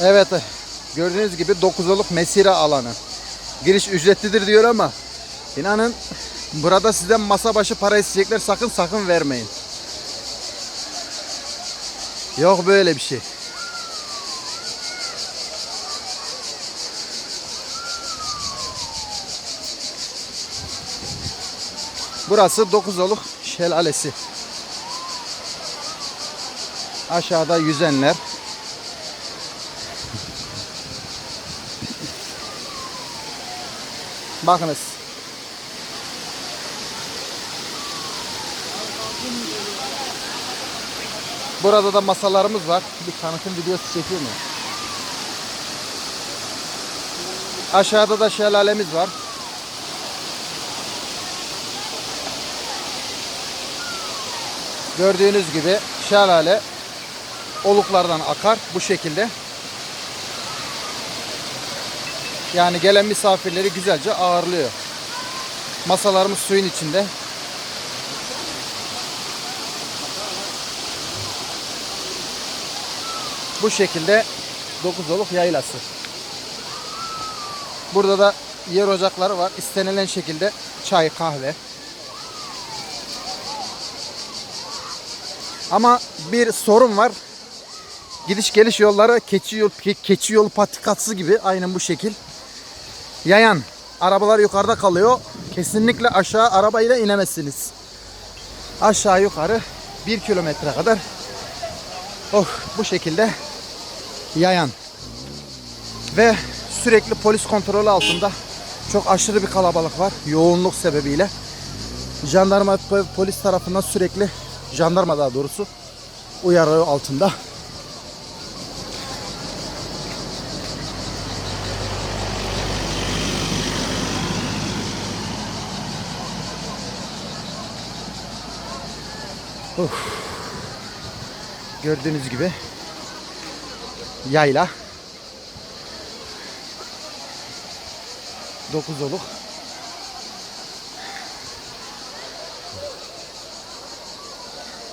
Evet gördüğünüz gibi 9 oluk mesire alanı. Giriş ücretlidir diyor ama inanın burada sizden masa başı para isteyecekler sakın sakın vermeyin. Yok böyle bir şey. Burası Dokuzoluk Şelalesi. Aşağıda yüzenler. Bakınız. Burada da masalarımız var. Bir tanıtım videosu çekiyor mu? Aşağıda da şelalemiz var. Gördüğünüz gibi şelale oluklardan akar bu şekilde. Yani gelen misafirleri güzelce ağırlıyor. Masalarımız suyun içinde. Bu şekilde 9 oluk yaylası. Burada da yer ocakları var. İstenilen şekilde çay, kahve. Ama bir sorun var. Gidiş geliş yolları keçi yol ke- keçi yolu patikası gibi aynen bu şekil. Yayan. Arabalar yukarıda kalıyor. Kesinlikle aşağı arabayla inemezsiniz. Aşağı yukarı bir kilometre kadar oh, bu şekilde yayan. Ve sürekli polis kontrolü altında çok aşırı bir kalabalık var. Yoğunluk sebebiyle. Jandarma polis tarafından sürekli jandarma daha doğrusu uyarı altında. Of. Gördüğünüz gibi yayla 9 oluk